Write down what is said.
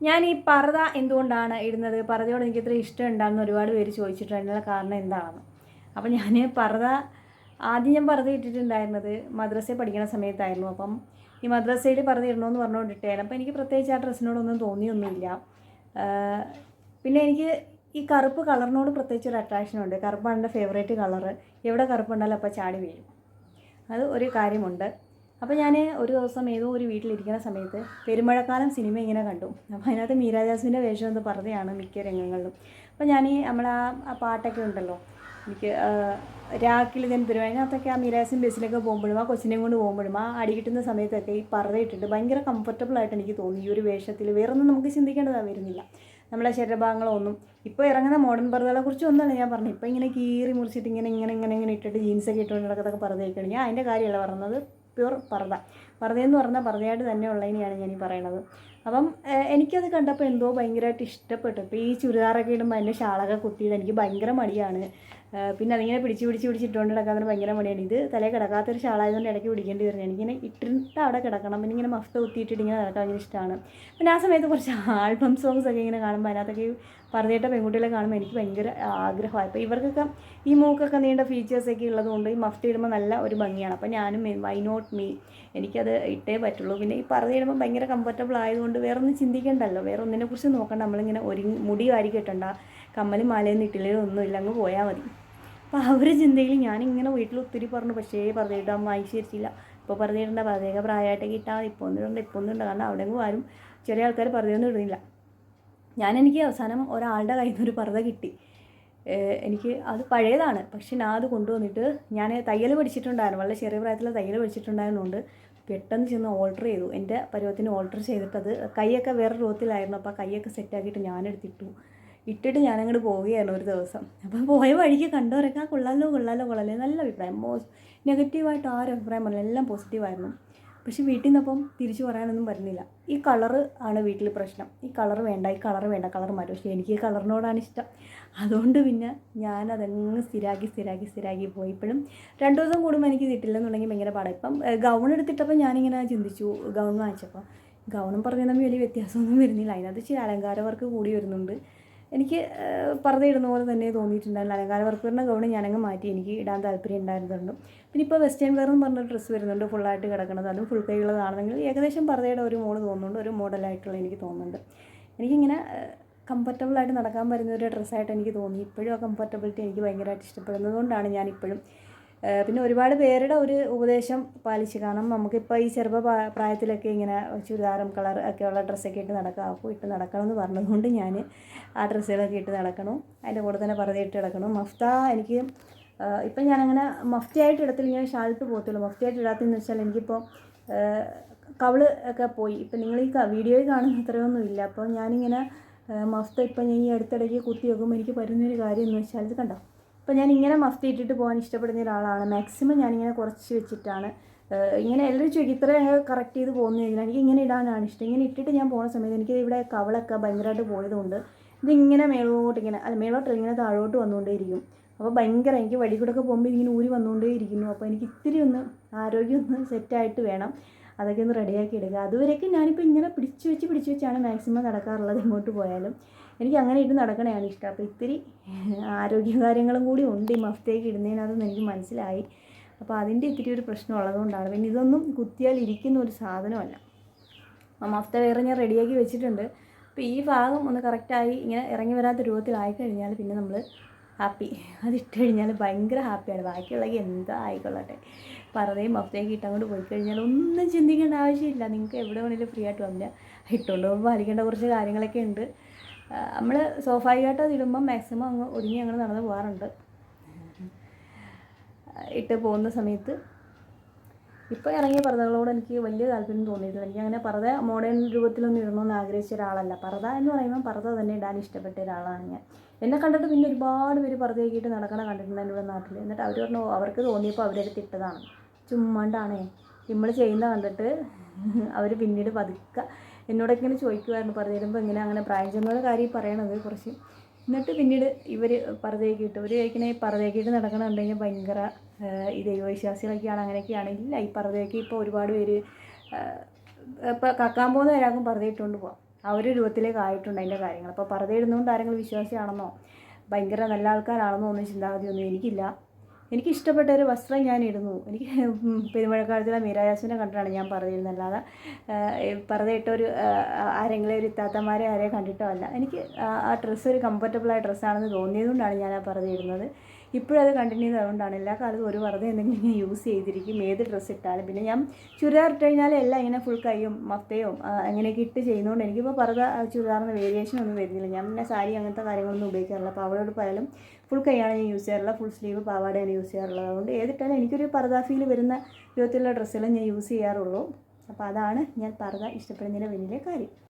ഞാൻ ഈ പർദ എന്തുകൊണ്ടാണ് ഇടുന്നത്? പറതയോട് എനിക്ക് ഇത്ര ഇഷ്ടം ഉണ്ടാകുന്ന ഒരുപാട് പേര് ചോദിച്ചിട്ടുണ്ട്. അതിനുള്ള കാരണം എന്താണെന്ന്. അപ്പം ഞാൻ പർദ ആദ്യം ഞാൻ പർദ്ദ ഇട്ടിട്ടുണ്ടായിരുന്നത് മദ്രസയിൽ പഠിക്കുന്ന സമയത്തായിരുന്നു. അപ്പം ഈ മദ്രസയിൽ പർദ്ദ ഇടണമെന്ന് പറഞ്ഞുകൊണ്ടിട്ടായിരുന്നു അപ്പം എനിക്ക് പ്രത്യേകിച്ച് ആ ഡ്രസ്സിനോടൊന്നും തോന്നിയൊന്നുമില്ല. പിന്നെ എനിക്ക് ഈ കറുപ്പ് കളറിനോട് പ്രത്യേകിച്ച് ഒരു അട്രാക്ഷൻ ഉണ്ട്. കറുപ്പാണ് എന്റെ ഫേവറേറ്റ് കളറ്. എവിടെ കറുപ്പുണ്ടാലും അപ്പോൾ ചാടി വീഴും. അത് ഒരു കാര്യമുണ്ട്. അപ്പോൾ ഞാൻ ഒരു ദിവസം ഏതോ ഒരു വീട്ടിലിരിക്കുന്ന സമയത്ത് പെരുമഴക്കാലം സിനിമ ഇങ്ങനെ കണ്ടു. അപ്പോൾ അതിനകത്ത് മീരാജാസിന്റെ വേഷം എന്ന് പറഞ്ഞതാണ് മിക്ക രംഗങ്ങളിലും. അപ്പോൾ ഞാൻ നമ്മളെ ആ പാട്ടൊക്കെ ഉണ്ടല്ലോ എനിക്ക് രാക്കിലിതൻ തരും അതിനകത്തൊക്കെ ആ മീരാജാസിൻ ബസ്സിലൊക്കെ പോകുമ്പോഴും ആ കൊച്ചിനെയും കൊണ്ട് പോകുമ്പോഴും ആ അടി കിട്ടുന്ന സമയത്തൊക്കെ ഈ പറയിട്ടിട്ട് ഭയങ്കര കംഫർട്ടബിൾ ആയിട്ട് എനിക്ക് തോന്നി ഈ ഒരു വേഷത്തിൽ വേറൊന്നും നമുക്ക് ചിന്തിക്കേണ്ടതാണ് വരുന്നില്ല. നമ്മളെ ശരീരഭാഗങ്ങളൊന്നും. ഇപ്പോൾ ഇറങ്ങുന്ന മോഡേൺ പർദ്ദകളെ കുറിച്ച് ഒന്നല്ല ഞാൻ പറഞ്ഞു ഇപ്പോൾ ഇങ്ങനെ കീറി മുറിച്ചിട്ട് ഇങ്ങനെ ഇങ്ങനെ ഇങ്ങനെ ഇങ്ങനെ ഇട്ടിട്ട് ജീൻസൊക്കെ ഇട്ടുകൊണ്ട് നടക്കത്തൊക്കെ പർദ്ദയൊക്കെയാണ് ഞാൻ അതിന്റെ കാര്യമല്ല പറഞ്ഞത്. പ്യുർ പർദ്ദ പർദ്ദയെന്ന് പറഞ്ഞാൽ പർദ്ദയായിട്ട് തന്നെ ഉള്ളതിനെയാണ് ഞാൻ ഈ പറയണത്. അപ്പം എനിക്കത് കണ്ടപ്പോൾ എന്തോ ഭയങ്കരമായിട്ട് ഇഷ്ടപ്പെട്ടു. ഇപ്പോൾ ഈ ചുരിദാറൊക്കെ ഇടുമ്പോൾ അതിന്റെ ശാളൊക്കെ കുത്തിയത് എനിക്ക് ഭയങ്കര മടിയാണ്. പിന്നെ അതിങ്ങനെ പിടിച്ച് പിടിച്ച് പിടിച്ചിട്ടുകൊണ്ട് കിടക്കാൻ ഭയങ്കര മടിയാണ്. ഇത് തലയിൽ കിടക്കാത്തൊരു ഷാളായതുകൊണ്ട് ഇടയ്ക്ക് പിടിക്കേണ്ടി വരുന്നത് എനിക്കിങ്ങനെ ഇട്ടിട്ട് അവിടെ കിടക്കണം. പിന്നെ ഇങ്ങനെ മഫ്ത കുത്തിയിട്ടിട്ട് ഇങ്ങനെ നടക്കാൻ ഭയങ്കര ഇഷ്ടമാണ് പിന്നെ ആ സമയത്ത് കുറച്ച് ആൽബം സോങ്സ് ഒക്കെ ഇങ്ങനെ കാണുമ്പോൾ അതിനകത്തൊക്കെ പറഞ്ഞിട്ട് പെൺകുട്ടികളെ കാണുമ്പോൾ എനിക്ക് ഭയങ്കര ആഗ്രഹമായി. അപ്പോൾ ഇവർക്കൊക്കെ ഈ മൂക്കൊക്കെ നീണ്ട ഫീച്ചേഴ്സൊക്കെ ഉള്ളതുകൊണ്ട് ഈ മഫ്ത ഇടുമ്പോൾ നല്ല ഒരു ഭംഗിയാണ്. അപ്പോൾ ഞാനും വൈ നോട്ട് മീ എനിക്കത് ഇട്ടേ പറ്റുള്ളൂ. പിന്നെ ഈ പറഞ്ഞിടുമ്പോൾ ഭയങ്കര കംഫർട്ടബിൾ ആയതുകൊണ്ട് വേറൊന്നും ചിന്തിക്കേണ്ടല്ലോ. വേറെ ഒന്നിനെ കുറിച്ച് നോക്കണ്ട. നമ്മളിങ്ങനെ ഒരുങ്ങി മുടി വാരി കെട്ടണ്ട. കമ്മലും മാലയും നീട്ടിലും ഒന്നുമില്ല അങ്ങ് പോയാൽ മതി. അപ്പോൾ ആ ഒരു ചിന്തയിൽ ഞാനിങ്ങനെ വീട്ടിൽ ഒത്തിരി പറഞ്ഞു പക്ഷേ പറഞ്ഞിട്ട് ഇടാൻ വായിച്ചിരിച്ചില്ല ഇപ്പോൾ പറഞ്ഞിട്ടുണ്ട് പ്രത്യേക പ്രായമായിട്ട് കിട്ടാൻ ഇപ്പോൾ ഒന്നും ഇടണ്ട ഇപ്പോൾ ഒന്നും ഉണ്ട് കാരണം അവിടെ ആരും ചെറിയ ആൾക്കാർ പറഞ്ഞൊന്നും ഇടുന്നില്ല. ഞാൻ എനിക്ക് അവസാനം ഒരാളുടെ കയ്യിൽ നിന്ന് ഒരു പർദ്ദ കിട്ടി. എനിക്ക് അത് പഴയതാണ് പക്ഷെ ഞാൻ അത് കൊണ്ടുവന്നിട്ട് ഞാൻ തയ്യൽ പഠിച്ചിട്ടുണ്ടായിരുന്നു വളരെ ചെറിയ പ്രായത്തിൽ തയ്യൽ പഠിച്ചിട്ടുണ്ടായിരുന്നുകൊണ്ട് പെട്ടെന്ന് ചെന്ന് ഓൾട്ടർ ചെയ്തു. എന്റെ പരുവത്തിന് ഓൾട്ടർ ചെയ്തിട്ടത് കൈയൊക്കെ വേറെ രൂപത്തിലായിരുന്നു അപ്പോൾ ആ കൈയൊക്കെ സെറ്റാക്കിയിട്ട് ഞാനെടുത്തിട്ടു ഇട്ടിട്ട് ഞാനങ്ങോട്ട് പോവുകയായിരുന്നു ഒരു ദിവസം. അപ്പോൾ പോയ വഴിക്ക് കണ്ടവരൊക്കെ ആ കൊള്ളാലോ കൊള്ളാലോ കൊള്ളാലോ. നല്ല അഭിപ്രായം. മോ നെഗറ്റീവായിട്ട് ആരും അഭിപ്രായം പറഞ്ഞില്ല. എല്ലാം പോസിറ്റീവായിരുന്നു. പക്ഷെ വീട്ടിൽ നിന്നപ്പം തിരിച്ചു പറയാനൊന്നും പറ്റുന്നില്ല. ഈ കളറ് ആണ് വീട്ടിൽ പ്രശ്നം. ഈ കളർ വേണ്ട ഈ കളർ വേണ്ട കളർ മാറ്റും. പക്ഷേ എനിക്ക് ഈ കളറിനോടാണ് ഇഷ്ടം. അതുകൊണ്ട് പിന്നെ ഞാൻ ഞാനതങ്ങ് സ്ഥിരാക്കി സ്ഥിരാക്കി സ്ഥിരാക്കി പോയി. ഇപ്പോഴും രണ്ട് ദിവസം കൂടുമ്പോൾ എനിക്ക് കിട്ടില്ലെന്നുണ്ടെങ്കിൽ ഭയങ്കര പാടാണ് ഇപ്പം ഗൗൺ എടുത്തിട്ടപ്പോൾ ഞാനിങ്ങനെ ചിന്തിച്ചു ഗൗൺ വാങ്ങിച്ചപ്പോൾ ഗൗണും പറഞ്ഞ തമ്മിൽ വലിയ വ്യത്യാസമൊന്നും വരുന്നില്ല. അതിനകത്ത് ഇച്ചിരി അലങ്കാര വർക്ക് കൂടി വരുന്നുണ്ട്. എനിക്ക് പറഞ്ഞു പർദ്ദ പോലെ തന്നെ തോന്നിയിട്ടുണ്ടായിരുന്നു. അലങ്കാര വർക്ക് വരുന്ന ഗൗണ് ഞാനങ്ങ് മാറ്റി. എനിക്ക് ഇടാൻ താല്പര്യം ഉണ്ടായിരുന്നുണ്ട്. പിന്നെ ഇപ്പോൾ വെസ്റ്റേൺ വെയർ എന്ന് പറഞ്ഞ ഡ്രസ്സ് വരുന്നുണ്ട്. ഫുള്ളായിട്ട് കിടക്കുന്നത്. അതും ഫുൾ കൈയുള്ളതാണെങ്കിൽ ഏകദേശം പറഞ്ഞയുടെ ഒരു മോഡ് തോന്നുന്നുണ്ട്. ഒരു മോഡലായിട്ടുള്ള എനിക്ക് തോന്നുന്നുണ്ട്. എനിക്കിങ്ങനെ കംഫർട്ടബിളായിട്ട് നടക്കാൻ പറ്റുന്ന ഒരു ഡ്രസ്സായിട്ട് എനിക്ക് തോന്നി. ഇപ്പോഴും ആ കംഫർട്ടബിലിറ്റി എനിക്ക് ഭയങ്കരമായിട്ട് ഇഷ്ടപ്പെടുന്നതുകൊണ്ടാണ് ഞാൻ ഇപ്പോഴും ഏഹ് പിന്നെ ഒരുപാട് പേരുടെ ഒരു ഉപദേശം പാലിച്ച് കാരണം നമുക്കിപ്പോൾ ഈ ചെറുപ്പ പ്രാ- പ്രായത്തിലൊക്കെ ഇങ്ങനെ ചുരിദാറും കളർ ഒക്കെയുള്ള ഡ്രസ്സൊക്കെ ഇട്ട് നടക്കാം അപ്പോൾ ഇട്ട് നടക്കണം എന്ന് പറഞ്ഞതുകൊണ്ട് ഞാൻ ആ ഡ്രസ്സുകളൊക്കെ ഇട്ട് നടക്കണം. അതിന്റെ കൂടെ തന്നെ പറഞ്ഞ് ഇട്ട് നടക്കണം. മഫ്ത എനിക്ക് ഇപ്പം ഞാനങ്ങനെ മഫ്തയായിട്ട് ഇടത്തില്ല ഞാൻ ഷാൾട്ട് പോകത്തുള്ളൂ. മഫ്തയായിട്ട് ഇടാത്തെന്ന് വെച്ചാൽ എനിക്കിപ്പോൾ കവൾ ഒക്കെ പോയി. ഇപ്പം നിങ്ങൾ ഈ വീഡിയോയിൽ കാണുന്ന അത്രയൊന്നും ഇല്ല. അപ്പോൾ ഞാനിങ്ങനെ മഫ്ത ഇപ്പം ഞാൻ ഈ അടുത്തിടയ്ക്ക് കുത്തി വെക്കുമ്പോൾ എനിക്ക് പറ്റുന്നൊരു കാര്യം എന്ന് വെച്ചാൽ ഇത് കണ്ടോ? ഇപ്പം ഞാൻ ഇങ്ങനെ മഫ്തി ഇട്ടിട്ട് പോകാൻ ഇഷ്ടപ്പെടുന്ന ഒരാളാണ്. മാക്സിമം ഞാനിങ്ങനെ കുറച്ച് വെച്ചിട്ടാണ്. ഇങ്ങനെ എല്ലാവരും ചോദിക്കും ഇത്ര കറക്റ്റ് ചെയ്ത് പോകുന്നു കഴിഞ്ഞാൽ എനിക്ക് ഇങ്ങനെ ഇടാനാണ് ഇഷ്ടം. ഇങ്ങനെ ഇട്ടിട്ട് ഞാൻ പോകുന്ന സമയത്ത് എനിക്ക് ഇവിടെ കവളൊക്കെ ഭയങ്കരമായിട്ട് പോയതുകൊണ്ട് ഇതിങ്ങനെ മേളോട്ട് ഇങ്ങനെ അല്ല മേളോട്ടല്ല ഇങ്ങനെ താഴോട്ട് വന്നുകൊണ്ടേയിരിക്കും. അപ്പോൾ ഭയങ്കര എനിക്ക് വഴി കൂടെ പോകുമ്പോൾ ഇങ്ങനെ ഊരി വന്നുകൊണ്ടേ ഇരിക്കുന്നു അപ്പോൾ എനിക്ക് ഇത്തിരി ഒന്ന് ആരോഗ്യം ഒന്ന് സെറ്റായിട്ട് വേണം. അതൊക്കെ ഒന്ന് റെഡിയാക്കി എടുക്കുക. അതുവരെയൊക്കെ ഞാനിപ്പോൾ ഇങ്ങനെ പിടിച്ച് വെച്ച് പിടിച്ച് വെച്ചാണ് മാക്സിമം നടക്കാറുള്ളത് എങ്ങോട്ട് പോയാലും. എനിക്ക് അങ്ങനെ ഇട്ട് നടക്കണതാണ് ഇഷ്ടം. അപ്പോൾ ഇത്തിരി ആരോഗ്യകാര്യങ്ങളും കൂടി ഉണ്ട് ഈ മഫ്തേക്ക് ഇടുന്നതിനകത്തുനിന്ന് എനിക്ക് മനസ്സിലായി. അപ്പോൾ അതിന്റെ ഇത്തിരി ഒരു പ്രശ്നം ഉള്ളതുകൊണ്ടാണ് പിന്നെ ഇതൊന്നും കുത്തിയാൽ ഇരിക്കുന്ന ഒരു സാധനമല്ല. ആ മഫ്ത വേറെ ഞാൻ റെഡിയാക്കി വെച്ചിട്ടുണ്ട്. അപ്പോൾ ഈ ഭാഗം ഒന്ന് കറക്റ്റായി ഇങ്ങനെ ഇറങ്ങി വരാത്ത രൂപത്തിലായി കഴിഞ്ഞാൽ പിന്നെ നമ്മൾ ഹാപ്പി. അതിട്ട് കഴിഞ്ഞാൽ ഭയങ്കര ഹാപ്പിയാണ്. ബാക്കിയുള്ള എന്താ ആയിക്കൊള്ളട്ടെ പറതയും മഫ്തയൊക്കെ ഇട്ടങ്ങോട്ട് പോയി കഴിഞ്ഞാൽ ഒന്നും ചിന്തിക്കേണ്ട ആവശ്യമില്ല. നിങ്ങൾക്ക് എവിടെ വേണേലും ഫ്രീ ആയിട്ട് വന്നില്ല ഇട്ടുകൊണ്ട് പോകുമ്പോൾ പാലിക്കേണ്ട കുറച്ച് കാര്യങ്ങളൊക്കെ ഉണ്ട്. നമ്മൾ സ്വാഭാവികമായിട്ട് അത് ഇടുമ്പം മാക്സിമം അങ്ങ് ഒരുങ്ങി അങ്ങനെ നടന്ന് പോകാറുണ്ട്. ഇട്ട് പോകുന്ന സമയത്ത് ഇപ്പോൾ ഇറങ്ങിയ പർദ്ദകളോട് എനിക്ക് വലിയ താല്പര്യം തോന്നിയിട്ടില്ല. എനിക്ക് അങ്ങനെ പർദ്ദ മോഡേൺ രൂപത്തിലൊന്നും ഇടണമെന്ന് ആഗ്രഹിച്ച ഒരാളല്ല. പർദ്ദ എന്ന് പറയുമ്പോൾ പർദ്ദ തന്നെ ഇടാൻ ഇഷ്ടപ്പെട്ട ഒരാളാണ് ഞാൻ. എന്നെ കണ്ടിട്ട് പിന്നെ ഒരുപാട് പേര് പർദ്ദയാക്കിയിട്ട് നടക്കണ കണ്ടിട്ടുണ്ട് എന്റെ ഇവിടെ നാട്ടിൽ എന്നിട്ട് അവർ പറഞ്ഞു അവർക്ക് തോന്നിയപ്പോൾ അവരെടുത്ത് ഇട്ടതാണ്. ചുമ്മാണ്ടാണേ. നമ്മൾ ചെയ്യുന്ന കണ്ടിട്ട് അവർ പിന്നീട് പതുക്കുക എന്നോടൊക്കെ ഇങ്ങനെ ചോദിക്കുമായിരുന്നു പറഞ്ഞു തരുമ്പോൾ ഇങ്ങനെ അങ്ങനെ പ്രായം ചെന്നവരുടെ കാര്യം പറയണത് കുറച്ച് എന്നിട്ട് പിന്നീട് ഇവർ പറതേക്ക് ഇട്ട് ഇവർ കഴിക്കണേ പറതേക്ക് ഇട്ട് നടക്കണമെന്നുണ്ടെങ്കിൽ ഭയങ്കര ഈ ദൈവവിശ്വാസികളൊക്കെയാണ് അങ്ങനെയൊക്കെയാണ് ഇല്ല. ഈ പറതേക്ക് ഇപ്പോൾ ഒരുപാട് പേര് ഇപ്പോൾ കക്കാൻ പോകുന്ന ഒരാൾക്കും പറതയിട്ടുകൊണ്ട് പോകാം ആ ഒരു രൂപത്തിലേക്ക് ആയിട്ടുണ്ട് അതിന്റെ കാര്യങ്ങൾ. അപ്പോൾ പറതയിടുന്നതുകൊണ്ട് ആരെങ്കിലും വിശ്വാസിയാണെന്നോ ഭയങ്കര നല്ല ആൾക്കാരാണെന്നോ ഒന്നും ചിന്താഗതിയൊന്നും എനിക്കില്ല. എനിക്ക് ഇഷ്ടപ്പെട്ട ഒരു വസ്ത്രം ഞാൻ ഇടുന്നു എനിക്ക് പെരുമഴക്കാലത്തിലെ മീരായാസിനെ കണ്ടിട്ടാണ് ഞാൻ പറഞ്ഞിരുന്നത്. അല്ലാതെ പറഞ്ഞിട്ട ആരെങ്കിലും ഒരു ഇത്താത്തമാരെ ആരെയും കണ്ടിട്ടോ അല്ല. എനിക്ക് ആ- ഡ്രസ്സ് ഒരു കംഫർട്ടബിളായ ഡ്രസ്സാണെന്ന് തോന്നിയതുകൊണ്ടാണ് ഞാൻ ആ പറഞ്ഞ ഇടുന്നത് ഇപ്പോഴും അത് കണ്ടിന്യൂ ചെയ്തുകൊണ്ടാണ് എല്ലാ കാലത്തും ഒരു വെറുതെ എന്തെങ്കിലും ഞാൻ യൂസ് ചെയ്തിരിക്കും. ഏത് ഡ്രസ്സ് ഇട്ടാലും. പിന്നെ ഞാൻ ചുരിദാർ ഇട്ട് കഴിഞ്ഞാൽ എല്ലാം ഇങ്ങനെ ഫുൾ കൈയും മഫ്തയും അങ്ങനെയൊക്കെ ഇട്ട് ചെയ്യുന്നതുകൊണ്ട് എനിക്കിപ്പോൾ പറഞ്ഞ ചുരിദാറിന് വേരിയേഷൻ ഒന്നും വരുന്നില്ല. ഞാൻ പിന്നെ സാരി അങ്ങനത്തെ കാര്യങ്ങളൊന്നും ഉപയോഗിക്കാറില്ല. അപ്പോൾ അവളോട് പോയാലും ഫുൾ കൈയാണ് ഞാൻ യൂസ് ചെയ്യാറുള്ളത്. ഫുൾ സ്ലീവ് പാവാടയാണ് യൂസ് ചെയ്യാറുള്ളത്. അതുകൊണ്ട് ഏതിട്ടാലും എനിക്കൊരു ഫീൽ വരുന്ന വിധത്തിലുള്ള ഡ്രസ്സുകളും ഞാൻ യൂസ് ചെയ്യാറുള്ളൂ. അപ്പോൾ അതാണ് ഞാൻ പർദ ഇഷ്ടപ്പെടുന്നതിന്റെ വലിയ കാര്യം.